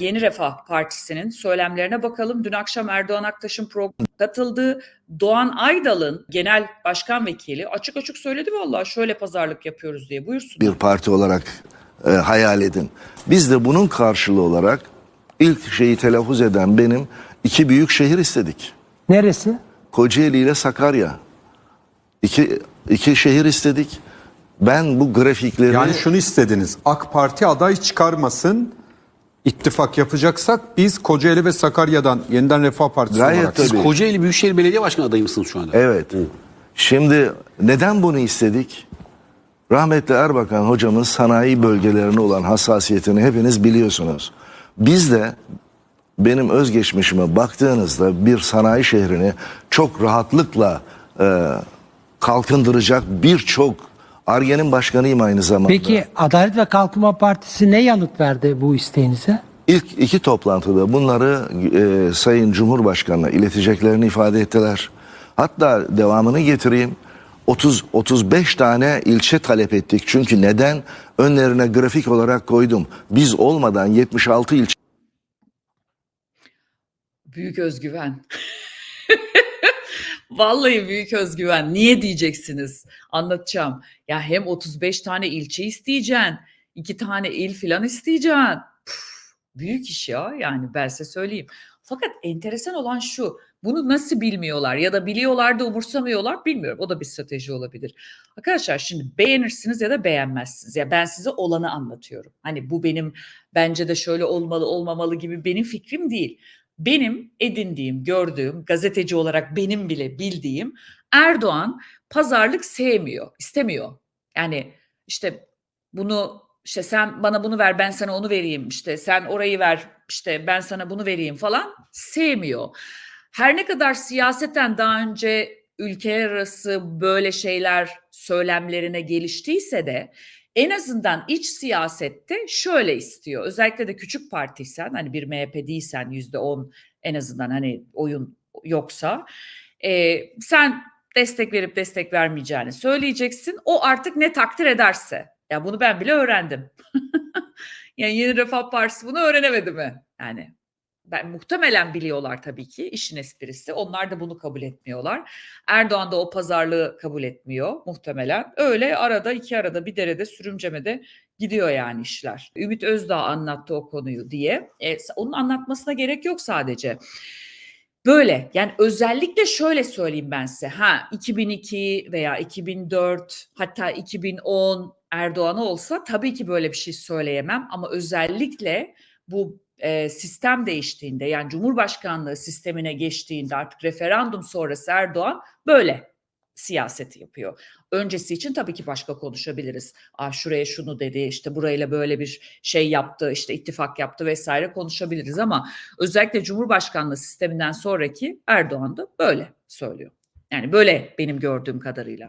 Yeni Refah Partisi'nin söylemlerine bakalım. Dün akşam Erdoğan Aktaş'ın programına katıldığı Doğan Aydal'ın genel başkan vekili açık açık söyledi vallahi şöyle pazarlık yapıyoruz diye. Buyursun. bir parti olarak e, hayal edin. Biz de bunun karşılığı olarak ilk şeyi telaffuz eden benim iki büyük şehir istedik. Neresi? Kocaeli ile Sakarya. İki, iki şehir istedik. Ben bu grafikleri Yani şunu istediniz. AK Parti aday çıkarmasın. İttifak yapacaksak biz Kocaeli ve Sakarya'dan yeniden Refah Partisi Gayet olarak. tabii. Siz Kocaeli Büyükşehir Belediye Başkanı adayı mısınız şu anda? Evet. Şimdi neden bunu istedik? Rahmetli Erbakan hocamız sanayi bölgelerine olan hassasiyetini hepiniz biliyorsunuz. Biz de benim özgeçmişime baktığınızda bir sanayi şehrini çok rahatlıkla e, kalkındıracak birçok Arge'nin başkanıyım aynı zamanda. Peki Adalet ve Kalkınma Partisi ne yanıt verdi bu isteğinize? İlk iki toplantıda bunları e, Sayın Cumhurbaşkanı'na ileteceklerini ifade ettiler. Hatta devamını getireyim. 30 35 tane ilçe talep ettik. Çünkü neden? Önlerine grafik olarak koydum. Biz olmadan 76 ilçe Büyük özgüven. Vallahi büyük özgüven. Niye diyeceksiniz? Anlatacağım. Ya hem 35 tane ilçe isteyeceksin, iki tane il filan isteyeceksin. Büyük iş ya yani ben size söyleyeyim. Fakat enteresan olan şu. Bunu nasıl bilmiyorlar ya da biliyorlar da umursamıyorlar bilmiyorum. O da bir strateji olabilir. Arkadaşlar şimdi beğenirsiniz ya da beğenmezsiniz. Ya ben size olanı anlatıyorum. Hani bu benim bence de şöyle olmalı olmamalı gibi benim fikrim değil benim edindiğim, gördüğüm, gazeteci olarak benim bile bildiğim Erdoğan pazarlık sevmiyor, istemiyor. Yani işte bunu işte sen bana bunu ver ben sana onu vereyim işte sen orayı ver işte ben sana bunu vereyim falan sevmiyor. Her ne kadar siyaseten daha önce ülkeler arası böyle şeyler söylemlerine geliştiyse de en azından iç siyasette şöyle istiyor. Özellikle de küçük partiysen hani bir MHP değilsen yüzde on en azından hani oyun yoksa e, sen destek verip destek vermeyeceğini söyleyeceksin. O artık ne takdir ederse. Ya bunu ben bile öğrendim. yani Yeni Refah Partisi bunu öğrenemedi mi? Yani ben muhtemelen biliyorlar tabii ki işin esprisi. Onlar da bunu kabul etmiyorlar. Erdoğan da o pazarlığı kabul etmiyor muhtemelen. Öyle arada iki arada bir derede sürümcemede gidiyor yani işler. Ümit Özdağ anlattı o konuyu diye. E, onun anlatmasına gerek yok sadece. Böyle yani özellikle şöyle söyleyeyim ben size. Ha 2002 veya 2004 hatta 2010 Erdoğan olsa tabii ki böyle bir şey söyleyemem ama özellikle bu e, sistem değiştiğinde yani Cumhurbaşkanlığı sistemine geçtiğinde artık referandum sonrası Erdoğan böyle siyaseti yapıyor. Öncesi için tabii ki başka konuşabiliriz. Ah şuraya şunu dedi, işte burayla böyle bir şey yaptı, işte ittifak yaptı vesaire konuşabiliriz ama özellikle Cumhurbaşkanlığı sisteminden sonraki Erdoğan da böyle söylüyor. Yani böyle benim gördüğüm kadarıyla.